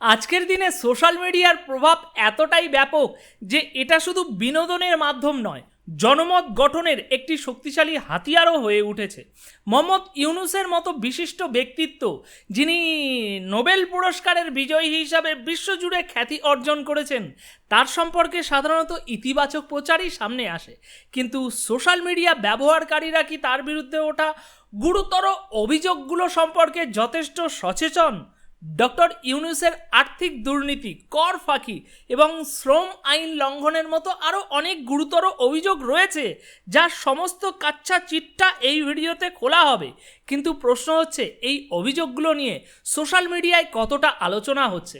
আজকের দিনে সোশ্যাল মিডিয়ার প্রভাব এতটাই ব্যাপক যে এটা শুধু বিনোদনের মাধ্যম নয়, জনমত গঠনের একটি শক্তিশালী হাতিয়ারও হয়ে উঠেছে। মোহাম্মদ ইউনুসের মতো বিশিষ্ট ব্যক্তিত্ব, যিনি নোবেল পুরস্কারের বিজয়ী হিসাবে বিশ্বজুড়ে খ্যাতি অর্জন করেছেন, তার সম্পর্কে সাধারণত ইতিবাচক প্রচারই সামনে আসে। কিন্তু সোশ্যাল মিডিয়া ব্যবহারকারীরা কি তার বিরুদ্ধে ওঠা গুরুতর অভিযোগগুলো সম্পর্কে যথেষ্ট সচেতন? ডক্টর ইউনুসের আর্থিক দুর্নীতি, কর ফাঁকি এবং শ্রম আইন লঙ্ঘনের মতো আরও অনেক গুরুতর অভিযোগ রয়েছে যা সমস্ত কাচ্চা চিটটা এই ভিডিওতে খোলা হবে। কিন্তু প্রশ্ন হচ্ছে, এই অভিযোগগুলো নিয়ে সোশ্যাল মিডিয়ায় কতটা আলোচনা হচ্ছে?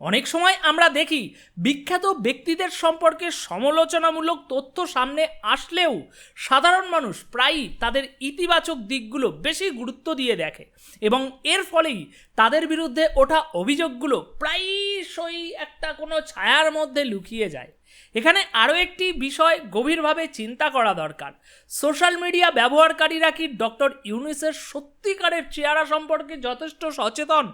অনেক সময় আমরা দেখি বিখ্যাত ব্যক্তিদের সম্পর্কে সমালোচনামূলক তথ্য সামনে আসলেও সাধারণ মানুষ প্রায়ই তাদের ইতিবাচক দিকগুলো বেশি গুরুত্ব দিয়ে দেখে এবং এর ফলেই তাদের বিরুদ্ধে ওঠা অভিযোগগুলো প্রায়শই একটা কোনো ছায়ার মধ্যে লুকিয়ে যায়। এখানে আরও একটি বিষয় গভীরভাবে চিন্তা করা দরকার। সোশ্যাল মিডিয়া ব্যবহারকারীরা কি ডক্টর ইউনিসের সত্যিকারের চেহারা সম্পর্কে যথেষ্ট সচেতন?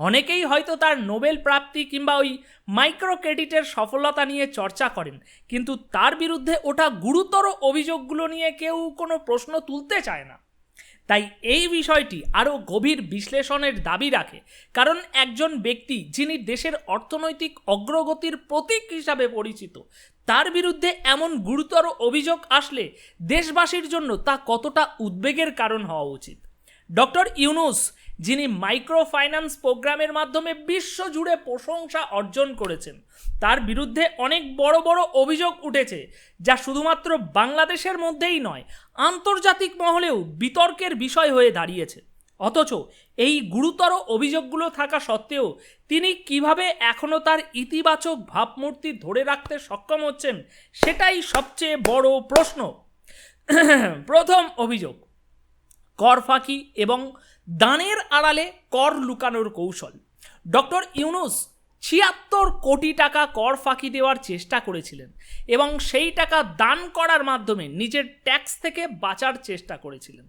অনেকেই হয়তো তার নোবেল প্রাপ্তি কিংবা ওই মাইক্রো ক্রেডিটের সফলতা নিয়ে চর্চা করেন, কিন্তু তার বিরুদ্ধে ওঠা গুরুতর অভিযোগগুলো নিয়ে কেউ কোনো প্রশ্ন তুলতে চায় না। তাই এই বিষয়টি আরও গভীর বিশ্লেষণের দাবি রাখে। কারণ একজন ব্যক্তি যিনি দেশের অর্থনৈতিক অগ্রগতির প্রতীক হিসাবে পরিচিত, তার বিরুদ্ধে এমন গুরুতর অভিযোগ আসলে দেশবাসীর জন্য তা কতটা উদ্বেগের কারণ হওয়া উচিত? ডক্টর ইউনুস, যিনি মাইক্রো ফাইন্যান্স প্রোগ্রামের মাধ্যমে বিশ্বজুড়ে প্রশংসা অর্জন করেছেন, তার বিরুদ্ধে অনেক বড় বড় অভিযোগ উঠেছে, যা শুধুমাত্র বাংলাদেশের মধ্যেই নয়, আন্তর্জাতিক মহলেও বিতর্কের বিষয় হয়ে দাঁড়িয়েছে। অথচ এই গুরুতর অভিযোগগুলো থাকা সত্ত্বেও তিনি কীভাবে এখনও তার ইতিবাচক ভাবমূর্তি ধরে রাখতে সক্ষম হচ্ছেন, সেটাই সবচেয়ে বড় প্রশ্ন। প্রথম অভিযোগ কর ফাঁকি এবং দানের আড়ালে কর লুকানোর কৌশল। ডক্টর ইউনুস ছিয়াত্তর কোটি টাকা কর ফাঁকি দেওয়ার চেষ্টা করেছিলেন এবং সেই টাকা দান করার মাধ্যমে নিজের ট্যাক্স থেকে বাঁচার চেষ্টা করেছিলেন।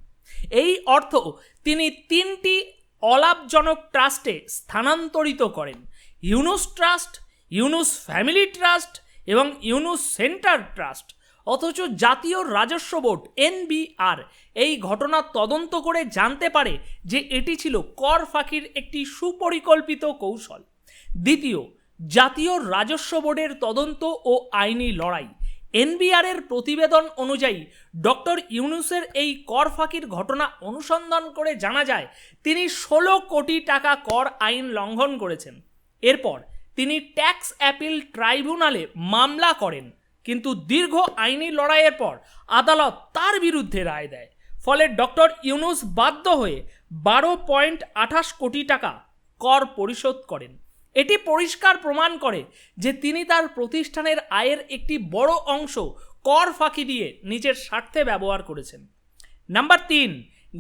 এই অর্থ তিনি তিনটি অলাভজনক ট্রাস্টে স্থানান্তরিত করেন। Yunus trust, Yunus family trust এবং ইউনুস সেন্টার ট্রাস্ট। অথচ জাতীয় রাজস্ব বোর্ড, এনবিআর, এই ঘটনা তদন্ত করে জানতে পারে যে এটি ছিল কর ফাঁকির একটি সুপরিকল্পিত কৌশল। দ্বিতীয়, জাতীয় রাজস্ব বোর্ডের তদন্ত ও আইনি লড়াই। এনবিআরের প্রতিবেদন অনুযায়ী, ডক্টর ইউনুসের এই কর ফাঁকির ঘটনা অনুসন্ধান করে জানা যায়, তিনি ষোলো কোটি টাকা কর আইন লঙ্ঘন করেছেন। এরপর তিনি ট্যাক্স অ্যাপিল ট্রাইব্যুনালে মামলা করেন। কিন্তু দীর্ঘ আইনি লড়াইয়ের পর আদালত তার বিরুদ্ধে রায় দেয়। ফলে ডক্টর ইউনুস বাধ্য হয়ে বারো পয়েন্ট আঠাশ কোটি টাকা কর পরিশোধ করেন। এটি পরিষ্কার প্রমাণ করে যে তিনি তার প্রতিষ্ঠানের আয়ের একটি বড় অংশ কর ফাঁকি দিয়ে নিজের স্বার্থে ব্যবহার করেছেন। নাম্বার তিন,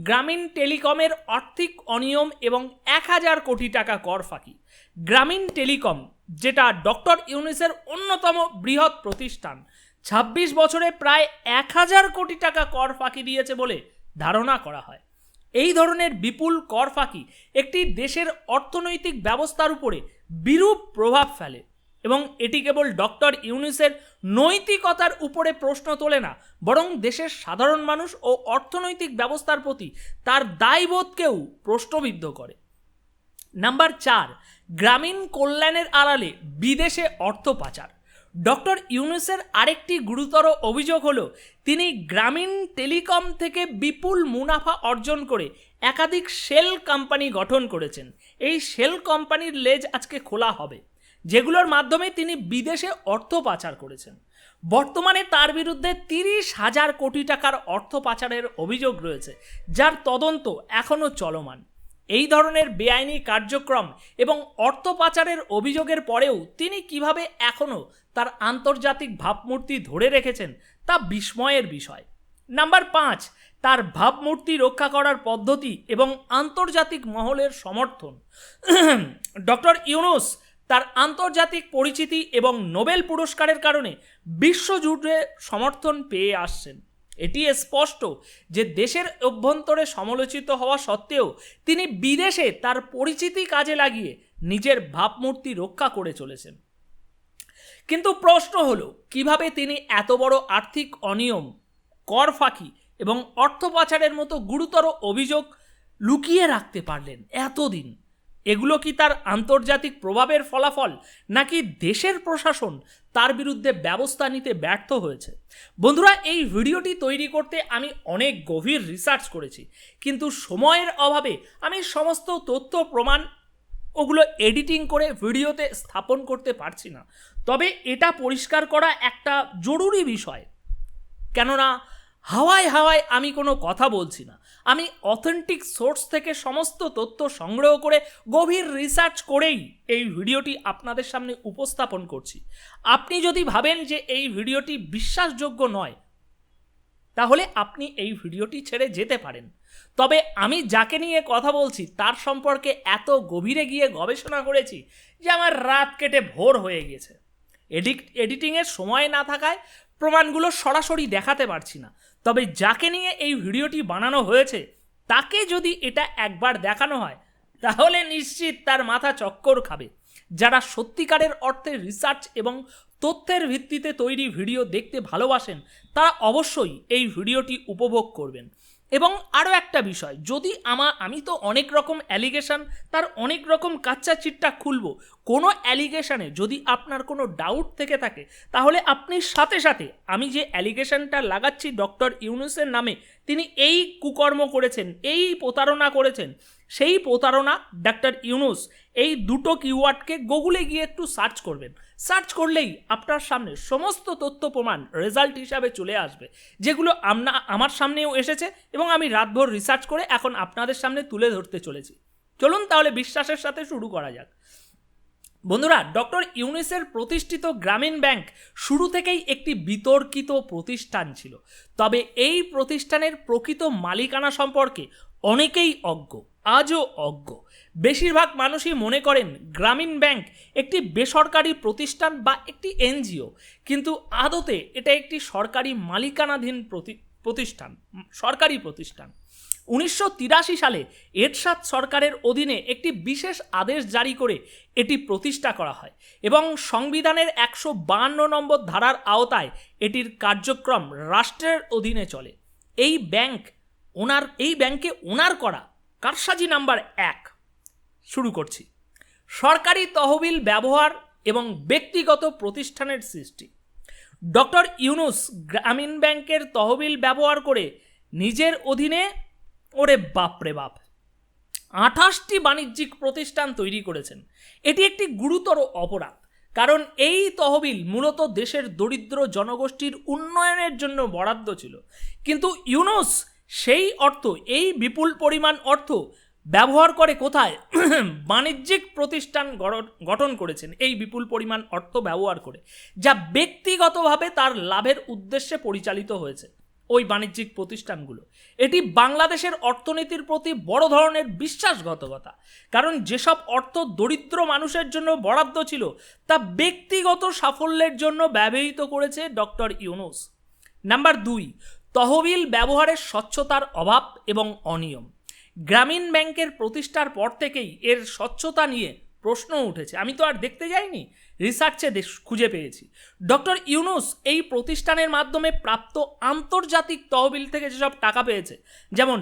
গ্রামীণ টেলিকমের আর্থিক অনিয়ম এবং এক হাজার কোটি টাকা কর ফাঁকি। গ্রামীণ টেলিকম, যেটা ডক্টর ইউনিসের অন্যতম বৃহৎ প্রতিষ্ঠান, ছাব্বিশ বছরে প্রায় এক হাজার কোটি টাকা কর ফাঁকি দিয়েছে বলে ধারণা করা হয়। এই ধরনের বিপুল কর ফাঁকি একটি দেশের অর্থনৈতিক ব্যবস্থার উপরে বিরূপ প্রভাব ফেলে এবং এটি কেবল ডক্টর ইউনিসের নৈতিকতার উপরে প্রশ্ন তোলে না, বরং দেশের সাধারণ মানুষ ও অর্থনৈতিক ব্যবস্থার প্রতি তার দায়বোধকেও প্রশ্নবিদ্ধ করে। নাম্বার চার গ্রামীণ কল্যাণের আড়ালে বিদেশে অর্থ পাচার। ডক্টর ইউনুসের আরেকটি গুরুতর অভিযোগ হলো, তিনি গ্রামীণ টেলিকম থেকে বিপুল মুনাফা অর্জন করে একাধিক শেল কোম্পানি গঠন করেছেন। এই শেল কোম্পানির লেজ আজকে খোলা হবে, যেগুলোর মাধ্যমে তিনি বিদেশে অর্থ পাচার করেছেন। বর্তমানে তার বিরুদ্ধে তিরিশ হাজার কোটি টাকার অর্থ পাচারের অভিযোগ রয়েছে, যার তদন্ত এখনও চলমান। এই ধরনের বেআইনি কার্যক্রম এবং অর্থ পাচারের অভিযোগের পরেও তিনি কীভাবে এখনও তার আন্তর্জাতিক ভাবমূর্তি ধরে রেখেছেন তা বিস্ময়ের বিষয়। নাম্বার পাঁচ, তার ভাবমূর্তি রক্ষা করার পদ্ধতি এবং আন্তর্জাতিক মহলের সমর্থন। ডক্টর ইউনুস তার আন্তর্জাতিক পরিচিতি এবং নোবেল পুরস্কারের কারণে বিশ্বজুড়ে সমর্থন পেয়ে আসছেন। এটি স্পষ্ট যে দেশের অভ্যন্তরে সমালোচিত হওয়া সত্ত্বেও তিনি বিদেশে তার পরিচিতি কাজে লাগিয়ে নিজের ভাবমূর্তি রক্ষা করে চলেছেন। কিন্তু প্রশ্ন হলো, কীভাবে তিনি এত বড় আর্থিক অনিয়ম, কর ফাঁকি এবং অর্থ পাচারের মতো গুরুতর অভিযোগ লুকিয়ে রাখতে পারলেন এতদিন? এগুলো কি তার আন্তর্জাতিক প্রভাবের ফলাফল নাকি দেশের প্রশাসন তার বিরুদ্ধে ব্যবস্থা নিতে ব্যর্থ হয়েছে। বন্ধুরা, এই ভিডিওটি তৈরি করতে আমি অনেক গভীর রিসার্চ করেছি। কিন্তু সময়ের অভাবে আমি সমস্ত তথ্য, প্রমাণ ওগুলো এডিটিং করে ভিডিওতে স্থাপন করতে পারছি না। তবে এটা পরিষ্কার করা একটা জরুরি বিষয়। কেননা, হাওয়ায় হাওয়ায় আমি কোনো কথা বলছি না। আমি অথেন্টিক সোর্স থেকে সমস্ত তথ্য সংগ্রহ করে গভীর রিসার্চ করেই এই ভিডিওটি আপনাদের সামনে উপস্থাপন করছি। আপনি যদি ভাবেন যে এই ভিডিওটি বিশ্বাসযোগ্য নয়, তাহলে আপনি এই ভিডিওটি ছেড়ে যেতে পারেন। তবে আমি যাকে নিয়ে কথা বলছি, তার সম্পর্কে এত গভীরে গিয়ে গবেষণা করেছি যে আমার রাত কেটে ভোর হয়ে গেছে এডিট এডিটিংয়ের সময় না থাকায় প্রমাণগুলো সরাসরি দেখাতে পারছি না। তবে যাকে নিয়ে এই ভিডিওটি বানানো হয়েছে, তাকে যদি এটা একবার দেখানো হয়, তাহলে নিশ্চিত তার মাথা চক্কর খাবে। যারা সত্যিকারের অর্থে রিসার্চ এবং তথ্যের ভিত্তিতে তৈরি ভিডিও দেখতে ভালোবাসেন, তারা অবশ্যই এই ভিডিওটি উপভোগ করবেন। এবং আরও একটা বিষয়, যদি আমা, আমি তো অনেক রকম অ্যালিগেশন তার অনেক রকম কাচ্চা চিট্টা খুলবো, কোনো অ্যালিগেশনে যদি আপনার কোনো ডাউট থেকে থাকে, তাহলে আপনি সাথে সাথে, আমি যে অ্যালিগেশনটা লাগাচ্ছি ডক্টর ইউনুসের নামে, তিনি এই কুকর্ম করেছেন, এই প্রতারণা করেছেন, সেই প্রতারণা ডাক্তার ইউনুস এই দুটো কিওয়ার্ডকে গুগলে গিয়ে একটু সার্চ করবেন। সার্চ করলেই আপনার সামনে সমস্ত তথ্য প্রমাণ রেজাল্ট হিসাবে চলে আসবে। যেগুলো আমনা, আমার সামনেও এসেছে এবং আমি রাতভর রিসার্চ করে এখন আপনাদের সামনে তুলে ধরতে চলেছি। চলুন তাহলে বিশ্বাসের সাথে শুরু করা যাক। বন্ধুরা, ডক্টর ইউনিসের প্রতিষ্ঠিত গ্রামীণ ব্যাংক শুরু থেকেই একটি বিতর্কিত প্রতিষ্ঠান ছিল। তবে এই প্রতিষ্ঠানের প্রকৃত মালিকানা সম্পর্কে অনেকেই অজ্ঞ, আজও অজ্ঞ। বেশিরভাগ মানুষই মনে করেন গ্রামীণ ব্যাংক একটি বেসরকারি প্রতিষ্ঠান বা একটি এনজিও। কিন্তু আদতে এটা একটি সরকারি মালিকানাধীন প্রতি- প্রতিষ্ঠান সরকারি প্রতিষ্ঠান। উনিশশো তিরাশি সালে এরশাদ সরকারের অধীনে একটি বিশেষ আদেশ জারি করে এটি প্রতিষ্ঠা করা হয় এবং সংবিধানের একশো বাহান্ন নম্বর ধারার আওতায় এটির কার্যক্রম রাষ্ট্রের অধীনে চলে। এই ব্যাংক ওনার এই ব্যাংকে ওনার করা কারসাজি নাম্বার এক। শুরু করছি। সরকারি তহবিল ব্যবহার এবং ব্যক্তিগত প্রতিষ্ঠানের সৃষ্টি। ডক্টর ইউনুস গ্রামীণ ব্যাংকের তহবিল ব্যবহার করে নিজের অধীনে ওরে বাপরে বাপ, আঠাশটি বাণিজ্যিক প্রতিষ্ঠান তৈরি করেছেন। এটি একটি গুরুতর অপরাধ, কারণ এই তহবিল মূলত দেশের দরিদ্র জনগোষ্ঠীর উন্নয়নের জন্য বরাদ্দ ছিল। কিন্তু ইউনুস সেই অর্থ, এই বিপুল পরিমাণ অর্থ ব্যবহার করে কোথায়? বাণিজ্যিক প্রতিষ্ঠান গঠন করেছেন। এই বিপুল পরিমাণ অর্থ ব্যবহার করে, যা ব্যক্তিগতভাবে তার লাভের উদ্দেশ্যে পরিচালিত হয়েছে ওই বাণিজ্যিক প্রতিষ্ঠানগুলো। এটি বাংলাদেশের অর্থনীতির প্রতি বড় ধরনের বিশ্বাসঘাতকতা, কারণ যেসব অর্থ দরিদ্র মানুষের জন্য বরাদ্দ ছিল, তা ব্যক্তিগত সাফল্যের জন্য ব্যবহৃত করেছে ডক্টর ইউনুস। নাম্বার দুই, তহবিল ব্যবহারের স্বচ্ছতার অভাব এবং অনিয়ম। গ্রামীণ ব্যাংকের প্রতিষ্ঠার পর থেকেই এর স্বচ্ছতা নিয়ে প্রশ্ন উঠেছে। আমি তো আর দেখতে যাইনি। রিসার্চে খুঁজে পেয়েছি। ডক্টর ইউনুস এই প্রতিষ্ঠানের মাধ্যমে প্রাপ্ত আন্তর্জাতিক তহবিল থেকে যেসব টাকা পেয়েছে, যেমন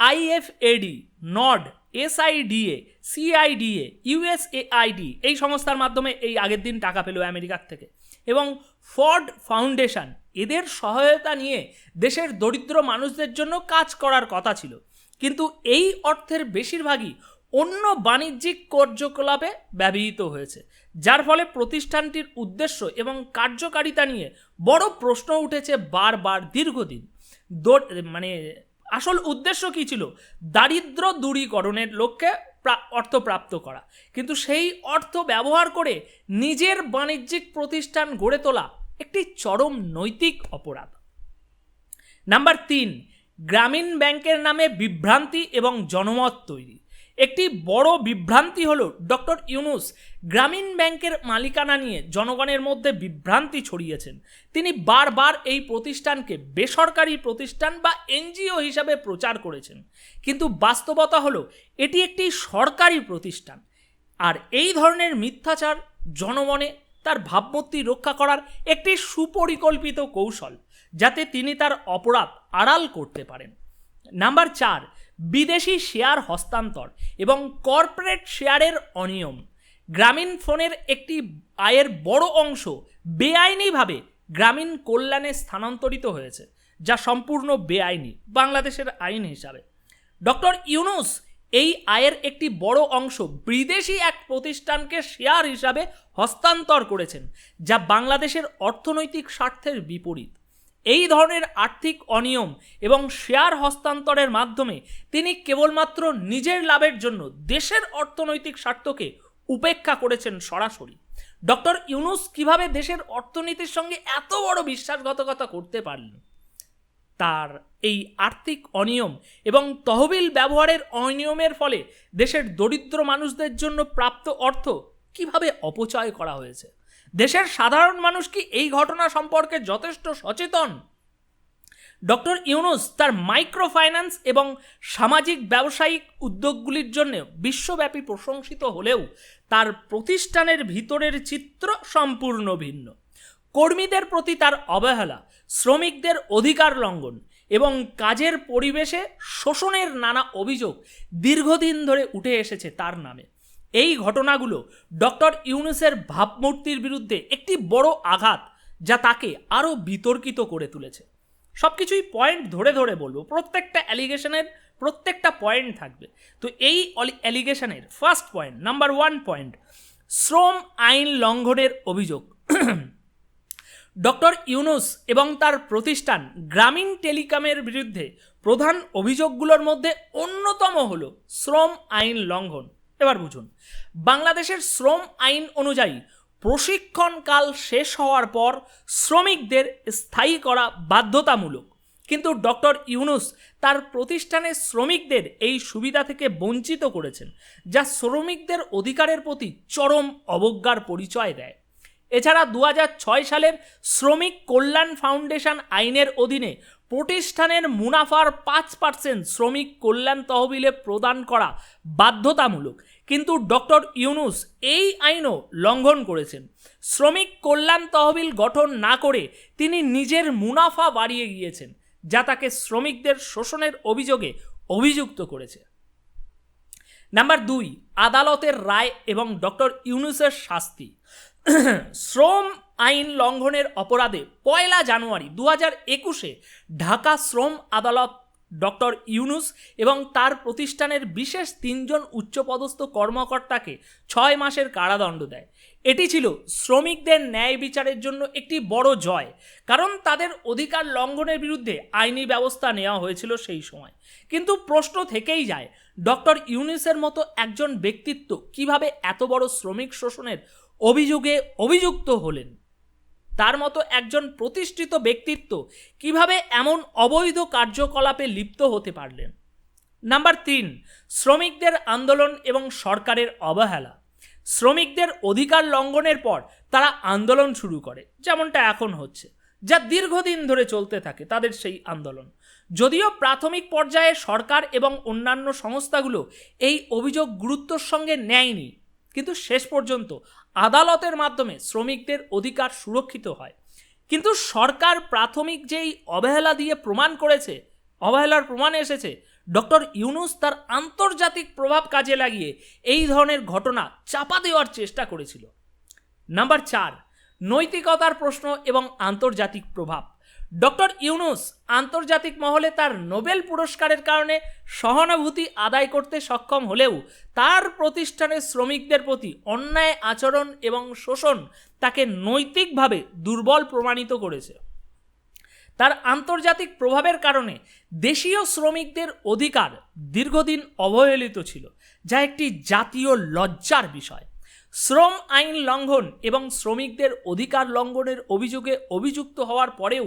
আইএফএডি নড এসআইডিএ সিআইডিএ ইউএসএআইডি এই সংস্থার মাধ্যমে এই আগের দিন টাকা পেল আমেরিকার থেকে। এবং ফর্ড ফাউন্ডেশন, এদের সহায়তা নিয়ে দেশের দরিদ্র মানুষদের জন্য কাজ করার কথা ছিল। কিন্তু এই অর্থের বেশিরভাগই অন্য বাণিজ্যিক কার্যকলাপে ব্যবহৃত হয়েছে, যার ফলে প্রতিষ্ঠানটির উদ্দেশ্য এবং কার্যকারিতা নিয়ে বড় প্রশ্ন উঠেছে বারবার দীর্ঘদিন। মানে আসল উদ্দেশ্য কী ছিল? দারিদ্র দূরীকরণের লক্ষ্যে অর্থ প্রাপ্ত করা। কিন্তু সেই অর্থ ব্যবহার করে নিজের বাণিজ্যিক প্রতিষ্ঠান গড়ে তোলা একটি চরম নৈতিক অপরাধ। নাম্বার তিন গ্রামীণ ব্যাংকের নামে বিভ্রান্তি এবং জনমত তৈরি। একটি বড় বিভ্রান্তি হল ডক্টর ইউনুস গ্রামীণ ব্যাংকের মালিকানা নিয়ে জনগণের মধ্যে বিভ্রান্তি ছড়িয়েছেন। তিনি বারবার এই প্রতিষ্ঠানকে বেসরকারি প্রতিষ্ঠান বা এনজিও হিসাবে প্রচার করেছেন। কিন্তু বাস্তবতা হলো, এটি একটি সরকারি প্রতিষ্ঠান। আর এই ধরনের মিথ্যাচার জনমনে তার ভাবমূর্তি রক্ষা করার একটি সুপরিকল্পিত কৌশল। যাতে তিনি তার অপরাধ আড়াল করতে পারেন। নাম্বার চার, বিদেশি শেয়ার হস্তান্তর এবং কর্পোরেট শেয়ারের অনিয়ম। গ্রামীণ ফোনের একটি আয়ের বড় অংশ বেআইনিভাবে গ্রামীণ কল্যাণে স্থানান্তরিত হয়েছে, যা সম্পূর্ণ বেআইনি, বাংলাদেশের আইন হিসাবে। ডক্টর ইউনুস এই আয়ের একটি বড় অংশ বিদেশি এক প্রতিষ্ঠানকে শেয়ার হিসাবে হস্তান্তর করেছেন, যা বাংলাদেশের অর্থনৈতিক স্বার্থের বিপরীত। এই ধরনের আর্থিক অনিয়ম এবং শেয়ার হস্তান্তরের মাধ্যমে তিনি কেবলমাত্র নিজের লাভের জন্য দেশের অর্থনৈতিক স্বার্থকে উপেক্ষা করেছেন সরাসরি। ডক্টর ইউনুস কীভাবে দেশের অর্থনীতির সঙ্গে এত বড় বিশ্বাসঘাতকতা করতে পারলেন? তার এই আর্থিক অনিয়ম এবং তহবিল ব্যবহারের অনিয়মের ফলে দেশের দরিদ্র মানুষদের জন্য প্রাপ্ত অর্থ কীভাবে অপচয় করা হয়েছে? দেশের সাধারণ মানুষ কি এই ঘটনা সম্পর্কে যথেষ্ট সচেতন? ডক্টর ইউনুস তার মাইক্রো ফাইন্যান্স এবং সামাজিক ব্যবসায়িক উদ্যোগগুলির জন্য বিশ্বব্যাপী প্রশংসিত হলেও তার প্রতিষ্ঠানের ভিতরের চিত্র সম্পূর্ণ ভিন্ন। কর্মীদের প্রতি তার অবহেলা, শ্রমিকদের অধিকার লঙ্ঘন এবং কাজের পরিবেশে শোষণের নানা অভিযোগ দীর্ঘদিন ধরে উঠে এসেছে তার নামে। এই ঘটনাগুলো ডক্টর ইউনুসের ভাবমূর্তির বিরুদ্ধে একটি বড় আঘাত যা তাকে আরও বিতর্কিত করে তুলেছে। সব কিছুই পয়েন্ট ধরে ধরে বলব, প্রত্যেকটা অ্যালিগেশনের প্রত্যেকটা পয়েন্ট থাকবে। তো এই অ্যালিগেশনের first point number one point শ্রম আইন লঙ্ঘনের অভিযোগ। ডক্টর ইউনুস এবং তার প্রতিষ্ঠান গ্রামীণ টেলিকমের বিরুদ্ধে প্রধান অভিযোগগুলোর মধ্যে অন্যতম হল শ্রম আইন লঙ্ঘন। এবার বুঝুন। বাংলাদেশের শ্রম আইন অনুযায়ী প্রশিক্ষণকাল শেষ হওয়ার পর শ্রমিকদের স্থায়ী করা বাধ্যতামূলক। কিন্তু ডক্টর ইউনুস তার প্রতিষ্ঠানের শ্রমিকদের এই সুবিধা থেকে বঞ্চিত করেছেন, যা শ্রমিকদের অধিকারের প্রতি চরম অবজ্ঞার পরিচয় দেয়। এছাড়া দু হাজার ছয় সালের শ্রমিক কল্যাণ ফাউন্ডেশন আইনের অধীনে প্রতিষ্ঠানের মুনাফার পাঁচ পার্সেন্ট শ্রমিক কল্যাণ তহবিলে প্রদান করা বাধ্যতামূলক। কিন্তু ডক্টর ইউনুস এই আইনও লঙ্ঘন করেছেন। শ্রমিক কল্যাণ তহবিল গঠন না করে তিনি নিজের মুনাফা বাড়িয়ে গিয়েছেন, যা তাকে শ্রমিকদের শোষণের অভিযোগে অভিযুক্ত করেছে। নাম্বার দুই, আদালতের রায় এবং ডক্টর ইউনুসের শাস্তি। শ্রম আইন লঙ্ঘনের অপরাধে পয়লা জানুয়ারি দু হাজার একুশে ঢাকা শ্রম আদালত ডক্টর ইউনুস এবং তার প্রতিষ্ঠানের বিশেষ তিনজন উচ্চপদস্থ কর্মকর্তাকে ছয় মাসের কারাদণ্ড দেয়। এটি ছিল শ্রমিকদের ন্যায় বিচারের জন্য একটি বড় জয়, কারণ তাদের অধিকার লঙ্ঘনের বিরুদ্ধে আইনি ব্যবস্থা নেওয়া হয়েছিল সেই সময়। কিন্তু প্রশ্ন থেকেই যায়, ডক্টর ইউনুসের মতো একজন ব্যক্তিত্ব কীভাবে এত বড় শ্রমিক শোষণের অভিযোগে অভিযুক্ত হলেন? তার মতো একজন প্রতিষ্ঠিত ব্যক্তিত্ব কীভাবে এমন অবৈধ কার্যকলাপে লিপ্ত হতে পারলেন? নাম্বার তিন, শ্রমিকদের আন্দোলন এবং সরকারের অবহেলা। শ্রমিকদের অধিকার লঙ্ঘনের পর তারা আন্দোলন শুরু করে, যেমনটা এখন হচ্ছে, যা দীর্ঘদিন ধরে চলতে থাকে তাদের সেই আন্দোলন। যদিও প্রাথমিক পর্যায়ে সরকার এবং অন্যান্য সংস্থাগুলো এই অভিযোগ গুরুত্বর সঙ্গে নেয়নি কিন্তু শেষ পর্যন্ত আদালতের মাধ্যমে শ্রমিকদের অধিকার সুরক্ষিত হয়। কিন্তু সরকার প্রাথমিক যেই অবহেলা দিয়ে প্রমাণ করেছে, অবহেলার প্রমাণ এসেছে, ডক্টর ইউনুস তার আন্তর্জাতিক প্রভাব কাজে লাগিয়ে এই ধরনের ঘটনা চাপা দেওয়ার চেষ্টা করেছিল। নাম্বার চার, নৈতিকতার প্রশ্ন এবং আন্তর্জাতিক প্রভাব। ডক্টর ইউনুস আন্তর্জাতিক মহলে তার নোবেল পুরস্কারের কারণে সহানুভূতি আদায় করতে সক্ষম হলেও তার প্রতিষ্ঠানের শ্রমিকদের প্রতি অন্যায় আচরণ এবং শোষণ তাকে নৈতিকভাবে দুর্বল প্রমাণিত করেছে। তার আন্তর্জাতিক প্রভাবের কারণে দেশীয় শ্রমিকদের অধিকার দীর্ঘদিন অবহেলিত ছিল, যা একটি জাতীয় লজ্জার বিষয়। শ্রম আইন লঙ্ঘন এবং শ্রমিকদের অধিকার লঙ্ঘনের অভিযোগে অভিযুক্ত হওয়ার পরেও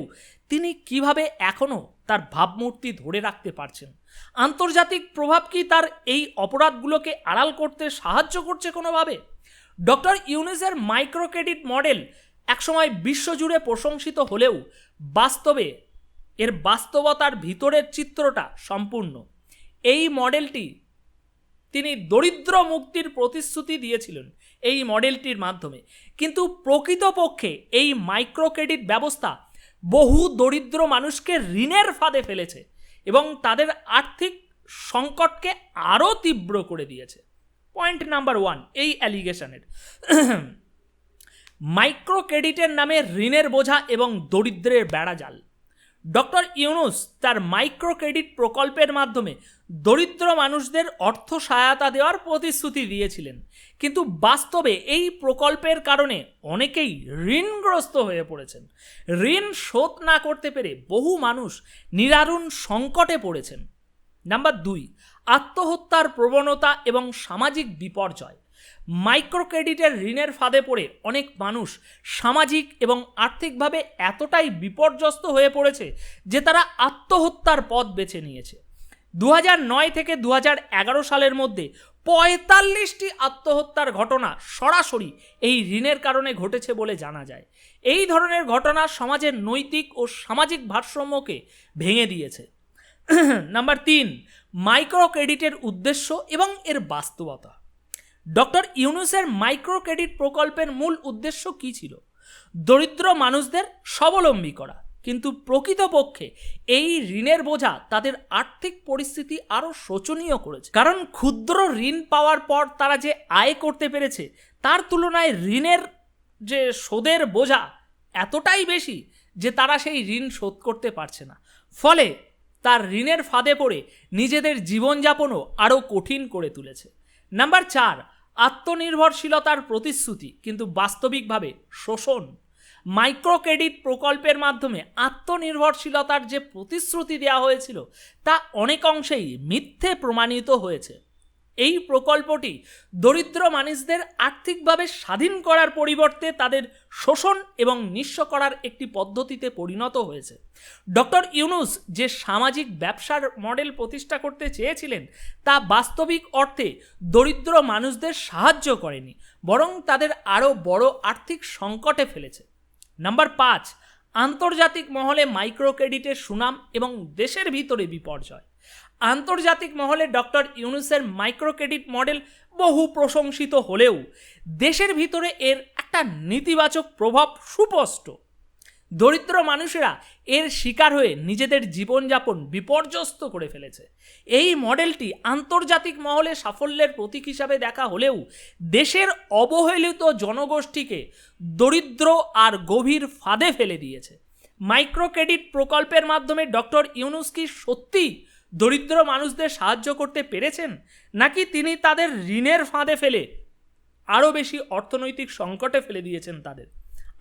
তিনি কীভাবে এখনও তার ভাবমূর্তি ধরে রাখতে পারছেন? আন্তর্জাতিক প্রভাব কি তার এই অপরাধগুলোকে আড়াল করতে সাহায্য করছে কোনোভাবে? ডক্টর ইউনিসের মাইক্রো ক্রেডিট মডেল একসময় বিশ্বজুড়ে প্রশংসিত হলেও বাস্তবে এর বাস্তবতার ভিতরের চিত্রটা সম্পূর্ণ। এই মডেলটি তিনি দরিদ্র মুক্তির প্রতিশ্রুতি দিয়েছিলেন এই মডেলটির মাধ্যমে। কিন্তু প্রকৃতপক্ষে এই মাইক্রো ক্রেডিট ব্যবস্থা বহু দরিদ্র মানুষকে ঋণের ফাঁদে ফেলেছে এবং তাদের আর্থিক সংকটকে আরও তীব্র করে দিয়েছে। পয়েন্ট নাম্বার ওয়ান, এই অ্যালিগেশনের। মাইক্রো ক্রেডিটের নামে ঋণের বোঝা এবং দরিদ্রের বেড়াজাল। ডক্টর ইউনুস তার মাইক্রো ক্রেডিট প্রকল্পের মাধ্যমে দরিদ্র মানুষদের অর্থ সহায়তা দেওয়ার প্রতিশ্রুতি দিয়েছিলেন। কিন্তু বাস্তবে এই প্রকল্পের কারণে অনেকেই ঋণগ্রস্ত হয়ে পড়েছেন। ঋণ শোধ না করতে পেরে বহু মানুষ নিরারুণ সংকটে পড়েছেন। নাম্বার দুই, আত্মহত্যার প্রবণতা এবং সামাজিক বিপর্যয়। মাইক্রো ক্রেডিটের ঋণের ফাঁদে পড়ে অনেক মানুষ সামাজিক এবং আর্থিকভাবে এতটাই বিপর্যস্ত হয়ে পড়েছে যে তারা আত্মহত্যার পথ বেছে নিয়েছে। দু নয় থেকে দু এগারো সালের মধ্যে পঁয়তাল্লিশটি আত্মহত্যার ঘটনা সরাসরি এই ঋণের কারণে ঘটেছে বলে জানা যায়। এই ধরনের ঘটনা সমাজের নৈতিক ও সামাজিক ভারসাম্যকে ভেঙে দিয়েছে। নাম্বার তিন মাইক্রো ক্রেডিটের উদ্দেশ্য এবং এর বাস্তবতা। ডক্টর ইউনুসের মাইক্রো ক্রেডিট প্রকল্পের মূল উদ্দেশ্য কী ছিল? দরিদ্র মানুষদের স্বাবলম্বী করা। কিন্তু প্রকৃতপক্ষে এই ঋণের বোঝা তাদের আর্থিক পরিস্থিতি আরও শোচনীয় করেছে। কারণ ক্ষুদ্র ঋণ পাওয়ার পর তারা যে আয় করতে পেরেছে, তার তুলনায় ঋণের যে শোধের বোঝা এতটাই বেশি যে তারা সেই ঋণ শোধ করতে পারছে না। ফলে তার ঋণের ফাঁদে পড়ে নিজেদের জীবনযাপনও আরও কঠিন করে তুলেছে। নাম্বার চার আত্মনির্ভরশীলতার প্রতিশ্রুতি, কিন্তু বাস্তবিকভাবে শোষণ। মাইক্রো ক্রেডিট প্রকল্পের মাধ্যমে আত্মনির্ভরশীলতার যে প্রতিশ্রুতি দেওয়া হয়েছিল, তা অনেক অংশেই মিথ্যে প্রমাণিত হয়েছে। এই প্রকল্পটি দরিদ্র মানুষদের আর্থিকভাবে স্বাধীন করার পরিবর্তে তাদের শোষণ এবং নিঃস্ব করার একটি পদ্ধতিতে পরিণত হয়েছে। ডক্টর ইউনুস যে সামাজিক ব্যবসার মডেল প্রতিষ্ঠা করতে চেয়েছিলেন, তা বাস্তবিক অর্থে দরিদ্র মানুষদের সাহায্য করেনি, বরং তাদের আরও বড় আর্থিক সংকটে ফেলেছে। নাম্বার পাঁচ, আন্তর্জাতিক মহলে মাইক্রো ক্রেডিটের সুনাম এবং দেশের ভিতরে বিপর্যয়। আন্তর্জাতিক মহলে ডক্টর ইউনুসের মাইক্রো ক্রেডিট মডেল বহু প্রশংসিত হলেও দেশের ভিতরে এর একটা নেতিবাচক প্রভাব সুস্পষ্ট। দরিদ্র মানুষেরা এর শিকার হয়ে নিজেদের জীবনযাপন বিপর্যস্ত করে ফেলেছে। এই মডেলটি আন্তর্জাতিক মহলে সাফল্যের প্রতীক হিসাবে দেখা হলেও দেশের অবহেলিত জনগোষ্ঠীকে দরিদ্র আর গভীর ফাঁদে ফেলে দিয়েছে। মাইক্রো ক্রেডিট প্রকল্পের মাধ্যমে ডক্টর ইউনুস কি সত্যি দরিদ্র মানুষদের সাহায্য করতে পেরেছেন? নাকি তিনি তাদের ঋণের ফাঁদে ফেলে আরও বেশি অর্থনৈতিক সংকটে ফেলে দিয়েছেন তাদের?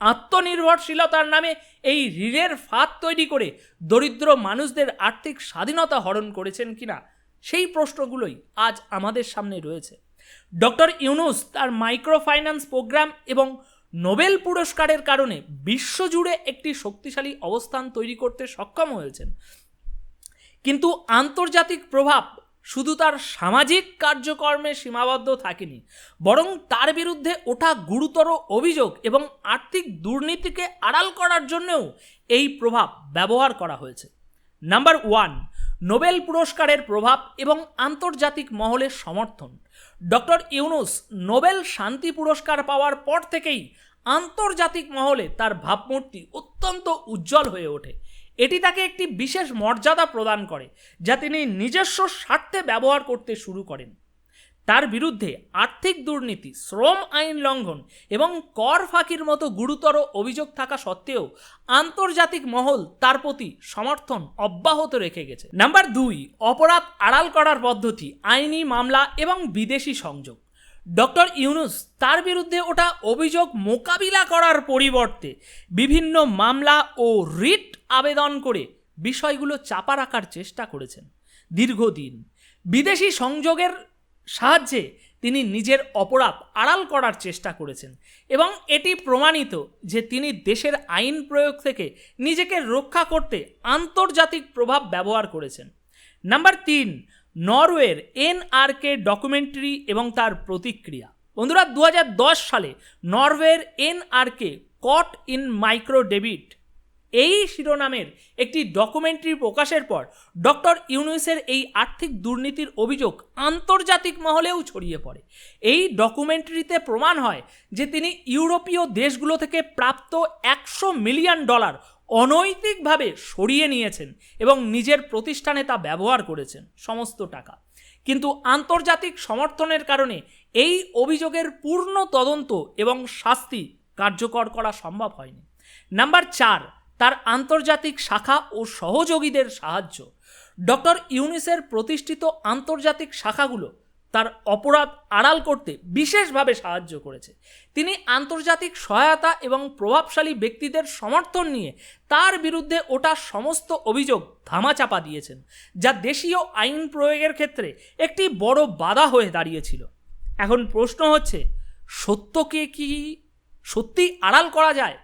আত্মনির্ভরশীলতার নামে এই ঋণের ফাঁদ তৈরি করে দরিদ্র মানুষদের আর্থিক স্বাধীনতা হরণ করেছেন কিনা সেই প্রশ্নগুলোই আজ আমাদের সামনে রয়েছে। ডক্টর ইউনুস তার মাইক্রো ফাইন্যান্স প্রোগ্রাম এবং নোবেল পুরস্কারের কারণে বিশ্বজুড়ে একটি শক্তিশালী অবস্থান তৈরি করতে সক্ষম হয়েছেন। কিন্তু আন্তর্জাতিক প্রভাব শুধু তার সামাজিক কার্যকর্মে সীমাবদ্ধ থাকেনি, বরং তার বিরুদ্ধে ওঠা গুরুতর অভিযোগ এবং আর্থিক দুর্নীতিকে আড়াল করার জন্যও এই প্রভাব ব্যবহার করা হয়েছে। নাম্বার ওয়ান, নোবেল পুরস্কারের প্রভাব এবং আন্তর্জাতিক মহলের সমর্থন। ডক্টর ইউনুস নোবেল শান্তি পুরস্কার পাওয়ার পর থেকেই আন্তর্জাতিক মহলে তার ভাবমূর্তি অত্যন্ত উজ্জ্বল হয়ে ওঠে। এটি তাকে একটি বিশেষ মর্যাদা প্রদান করে, যা তিনি নিজস্ব স্বার্থে ব্যবহার করতে শুরু করেন। তার বিরুদ্ধে আর্থিক দুর্নীতি, শ্রম আইন লঙ্ঘন এবং কর ফাঁকির মতো গুরুতর অভিযোগ থাকা সত্ত্বেও আন্তর্জাতিক মহল তার প্রতি সমর্থন অব্যাহত রেখে গেছে। নাম্বার দুই, অপরাধ আড়াল করার পদ্ধতি, আইনি মামলা এবং বিদেশি সংযোগ। ডক্টর ইউনুস, তার বিরুদ্ধে ওটা অভিযোগ মোকাবিলা করার পরিবর্তে বিভিন্ন মামলা ও রিট আবেদন করে বিষয়গুলো চাপা রাখার চেষ্টা করেছেন দীর্ঘদিন। বিদেশি সংযোগের সাহায্যে তিনি নিজের অপরাধ আড়াল করার চেষ্টা করেছেন এবং এটি প্রমাণিত যে তিনি দেশের আইন প্রয়োগ থেকে নিজেকে রক্ষা করতে আন্তর্জাতিক প্রভাব ব্যবহার করেছেন। নাম্বার তিন নরওয়ের এনআরকে ডকুমেন্টারি এবং তার প্রতিক্রিয়া। বন্ধুরা দু হাজার দশ সালে নরওয়ের NRK caught in micro debit এই শিরোনামের একটি ডকুমেন্টারি প্রকাশের পর ডক্টর ইউনুসের এই আর্থিক দুর্নীতির অভিযোগ আন্তর্জাতিক মহলেও ছড়িয়ে পড়ে। এই ডকুমেন্টারিতে প্রমাণ হয় যে তিনি ইউরোপীয় দেশগুলো থেকে প্রাপ্ত একশো মিলিয়ন ডলার অনৈতিকভাবে সরিয়ে নিয়েছেন এবং নিজের প্রতিষ্ঠানে তা ব্যবহার করেছেন, সমস্ত টাকা। কিন্তু আন্তর্জাতিক সমর্থনের কারণে এই অভিযোগের পূর্ণ তদন্ত এবং শাস্তি কার্যকর করা সম্ভব হয়নি। নাম্বার চার, তার আন্তর্জাতিক শাখা ও সহযোগীদের সাহায্য। ডক্টর ইউনিসের প্রতিষ্ঠিত আন্তর্জাতিক শাখাগুলো তার অপরাধ আড়াল করতে বিশেষভাবে সাহায্য করেছে। তিনি আন্তর্জাতিক সহায়তা এবং প্রভাবশালী ব্যক্তিদের সমর্থন নিয়ে তার বিরুদ্ধে ওটা সমস্ত অভিযোগ ধামাচাপা দিয়েছেন, যা দেশীয় আইন প্রয়োগের ক্ষেত্রে একটি বড় বাধা হয়ে দাঁড়িয়েছিল। এখন প্রশ্ন হচ্ছে, সত্যকে কি সত্যি আড়াল করা যায়?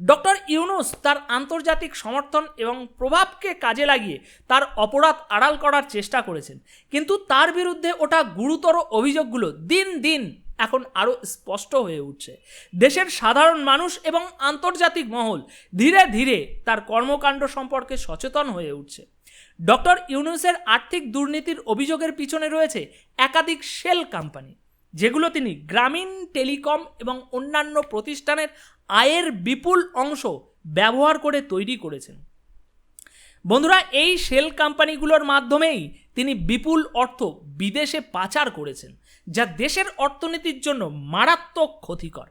ডক্টর ইউনুস তার আন্তর্জাতিক সমর্থন এবং প্রভাবকে কাজে লাগিয়ে তার অপরাধ আড়াল করার চেষ্টা করেছেন। কিন্তু তার বিরুদ্ধে ওটা গুরুতর অভিযোগগুলো দিন দিন এখন আরও স্পষ্ট হয়ে উঠছে। দেশের সাধারণ মানুষ এবং আন্তর্জাতিক মহল ধীরে ধীরে তার কর্মকাণ্ড সম্পর্কে সচেতন হয়ে উঠছে। ডক্টর ইউনুসের আর্থিক দুর্নীতির অভিযোগের পিছনে রয়েছে একাধিক শেল কোম্পানি। যেগুলো তিনি গ্রামীণ টেলিকম এবং অন্যান্য প্রতিষ্ঠানের আয়ের বিপুল অংশ ব্যবহার করে তৈরি করেছেন। বন্ধুরা, এই শেল কোম্পানিগুলোর মাধ্যমেই তিনি বিপুল অর্থ বিদেশে পাচার করেছেন, যা দেশের অর্থনীতির জন্য মারাত্মক ক্ষতিকর।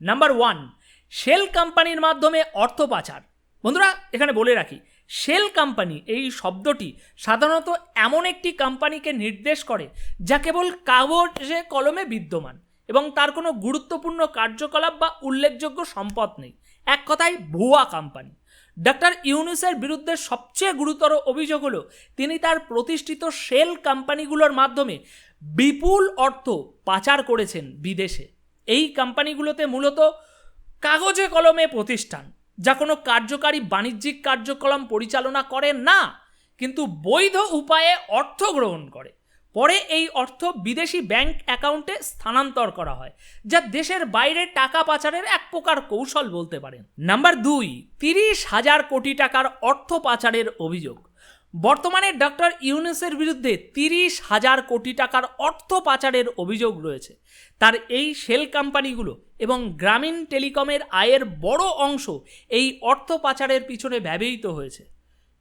নাম্বার ওয়ান, শেল কোম্পানির মাধ্যমে অর্থ পাচার। বন্ধুরা, এখানে বলে রাখি শেল কোম্পানি, এই শব্দটি সাধারণত এমন একটি কোম্পানিকে নির্দেশ করে যা কেবল কাগজে কলমে বিদ্যমান এবং তার কোনো গুরুত্বপূর্ণ কার্যকলাপ বা উল্লেখযোগ্য সম্পদ নেই। এক কথায়, ভুয়া কোম্পানি। ডক্টর ইউনুসের বিরুদ্ধে সবচেয়ে গুরুতর অভিযোগ হলো, তিনি তার প্রতিষ্ঠিত শেল কোম্পানিগুলোর মাধ্যমে বিপুল অর্থ পাচার করেছেন বিদেশে। এই কোম্পানিগুলোতে মূলত কাগজে কলমে প্রতিষ্ঠান। যা কোনো কার্যকারী বাণিজ্যিক কার্যক্রম পরিচালনা করে না, কিন্তু বৈধ উপায়ে অর্থ গ্রহণ করে। পরে এই অর্থ বিদেশি ব্যাংক অ্যাকাউন্টে স্থানান্তর করা হয়, যা দেশের বাইরে টাকা পাচারের এক প্রকার কৌশল বলতে পারেন। নাম্বার দুই, তিরিশ হাজার কোটি টাকার অর্থ পাচারের অভিযোগ। বর্তমানে ডক্টর ইউনুসের বিরুদ্ধে তিরিশ হাজার কোটি টাকার অর্থ পাচারের অভিযোগ রয়েছে। তার এই শেল কোম্পানিগুলো এবং গ্রামীণ টেলিকমের আয়ের বড় অংশ এই অর্থ পাচারের পিছনে ব্যবহৃত হয়েছে।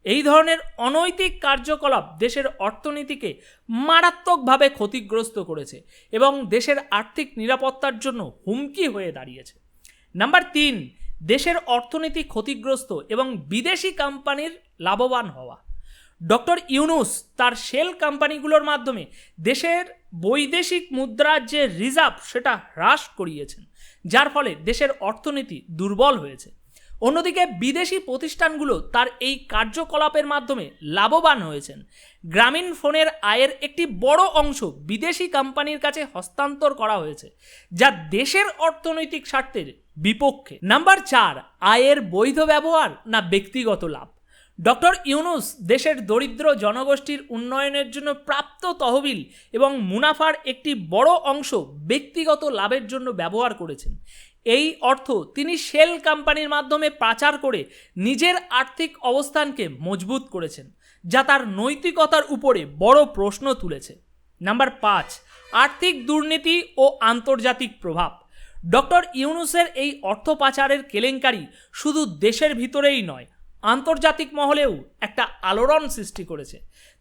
এই ধরনের অনৈতিক কার্যকলাপ দেশের অর্থনীতিকে মারাত্মকভাবে ক্ষতিগ্রস্ত করেছে এবং দেশের আর্থিক নিরাপত্তার জন্য হুমকি হয়ে দাঁড়িয়েছে। নাম্বার তিন, দেশের অর্থনীতি ক্ষতিগ্রস্ত এবং বিদেশি কোম্পানির লাভবান হওয়া। ডক্টর ইউনুস তার শেল কোম্পানিগুলোর মাধ্যমে দেশের বৈদেশিক মুদ্রার যে রিজার্ভ সেটা হ্রাস করিয়েছেন, যার ফলে দেশের অর্থনীতি দুর্বল হয়েছে। অন্যদিকে বিদেশি প্রতিষ্ঠানগুলো তার এই কার্যকলাপের মাধ্যমে লাভবান হয়েছেন। গ্রামীণ ফোনের আয়ের একটি বড় অংশ বিদেশি কোম্পানির কাছে হস্তান্তর করা হয়েছে, যা দেশের অর্থনৈতিক স্বার্থের বিপক্ষে। নাম্বার চার, আয়ের বৈধ ব্যবহার না ব্যক্তিগত লাভ? ডক্টর ইউনুস দেশের দরিদ্র জনগোষ্ঠীর উন্নয়নের জন্য প্রাপ্ত তহবিল এবং মুনাফার একটি বড় অংশ ব্যক্তিগত লাভের জন্য ব্যবহার করেছেন। এই অর্থ তিনি শেল কোম্পানির মাধ্যমে পাচার করে নিজের আর্থিক অবস্থানকে মজবুত করেছেন, যা তার নৈতিকতার উপরে বড় প্রশ্ন তুলেছে। নাম্বার পাঁচ, আর্থিক দুর্নীতি ও আন্তর্জাতিক প্রভাব। ডক্টর ইউনুসের এই অর্থ পাচারের কেলেঙ্কারি শুধু দেশের ভিতরেই নয় আন্তর্জাতিক মহলেও একটা আলোড়ন সৃষ্টি করেছে।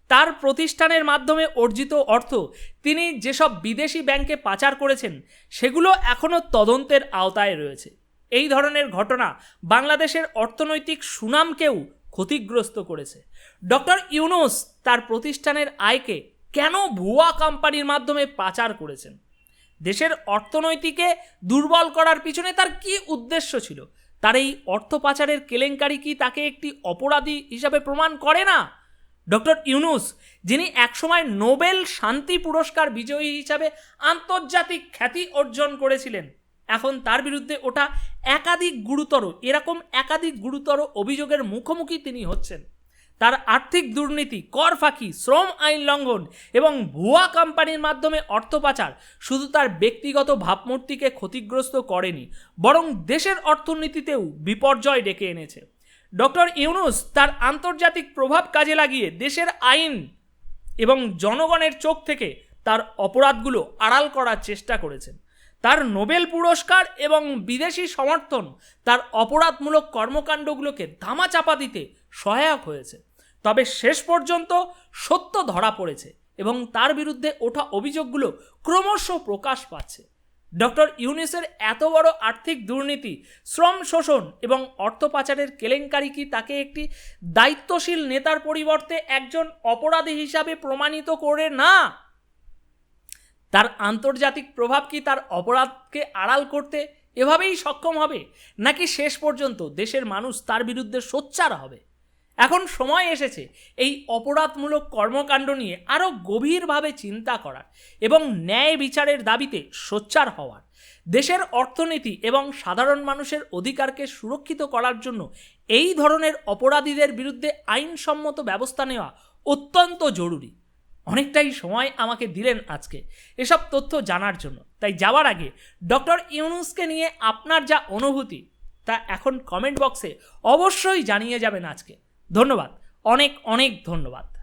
তার প্রতিষ্ঠানের মাধ্যমে অর্জিত অর্থ তিনি যেসব বিদেশি ব্যাংকে পাচার করেছেন, সেগুলো এখনও তদন্তের আওতায় রয়েছে। এই ধরনের ঘটনা বাংলাদেশের অর্থনৈতিক সুনামকেও ক্ষতিগ্রস্ত করেছে। ডক্টর ইউনুস তার প্রতিষ্ঠানের আয়কে কেন ভুয়া কোম্পানির মাধ্যমে পাচার করেছেন? দেশের অর্থনৈতিকে দুর্বল করার পিছনে তার কি উদ্দেশ্য ছিল? তার এই অর্থ পাচারের কেলেঙ্কারি কি তাকে একটি অপরাধী হিসাবে প্রমাণ করে না? ডক্টর ইউনুস, যিনি একসময় নোবেল শান্তি পুরস্কার বিজয়ী হিসাবে আন্তর্জাতিক খ্যাতি অর্জন করেছিলেন, এখন তার বিরুদ্ধে ওটা একাধিক গুরুতর, এরকম একাধিক গুরুতর অভিযোগের মুখোমুখি তিনি হচ্ছেন। তার আর্থিক দুর্নীতি, কর ফাঁকি, শ্রম আইন লঙ্ঘন এবং ভুয়া কোম্পানির মাধ্যমে অর্থ পাচার শুধু তার ব্যক্তিগত ভাবমূর্তিকে ক্ষতিগ্রস্ত করেনি, বরং দেশের অর্থনীতিতেও বিপর্যয় ডেকে এনেছে। ডক্টর ইউনুস তার আন্তর্জাতিক প্রভাব কাজে লাগিয়ে দেশের আইন এবং জনগণের চোখ থেকে তার অপরাধগুলো আড়াল করার চেষ্টা করেছেন। তার নোবেল পুরস্কার এবং বিদেশি সমর্থন তার অপরাধমূলক কর্মকাণ্ডগুলোকে ধামাচাপা দিতে সহায়ক হয়েছে। তবে শেষ পর্যন্ত সত্য ধরা পড়েছে এবং তার বিরুদ্ধে ওঠা অভিযোগগুলো ক্রমশ প্রকাশ পাচ্ছে। ডক্টর ইউনিসের এত বড় আর্থিক দুর্নীতি, শ্রম শোষণ এবং অর্থ পাচারের কেলেঙ্কারি কি তাকে একটি দায়িত্বশীল নেতার পরিবর্তে একজন অপরাধী হিসাবে প্রমাণিত করে না? তার আন্তর্জাতিক প্রভাব কি তার অপরাধকে আড়াল করতে এভাবেই সক্ষম হবে? নাকি শেষ পর্যন্ত দেশের মানুষ তার বিরুদ্ধে সোচ্চার হবে? এখন সময় এসেছে এই অপরাধমূলক কর্মকাণ্ড নিয়ে আরও গভীরভাবে চিন্তা করার এবং ন্যায় বিচারের দাবিতে সোচ্চার হওয়ার। দেশের অর্থনীতি এবং সাধারণ মানুষের অধিকারকে সুরক্ষিত করার জন্য এই ধরনের অপরাধীদের বিরুদ্ধে আইনসম্মত ব্যবস্থা নেওয়া অত্যন্ত জরুরি। অনেকটাই সময় আমাকে দিলেন আজকে এসব তথ্য জানার জন্য। তাই যাওয়ার আগে ডক্টর ইউনুসকে নিয়ে আপনার যা অনুভূতি তা এখন কমেন্ট বক্সে অবশ্যই জানিয়ে যাবেন আজকে। ধন্যবাদ। অনেক অনেক ধন্যবাদ।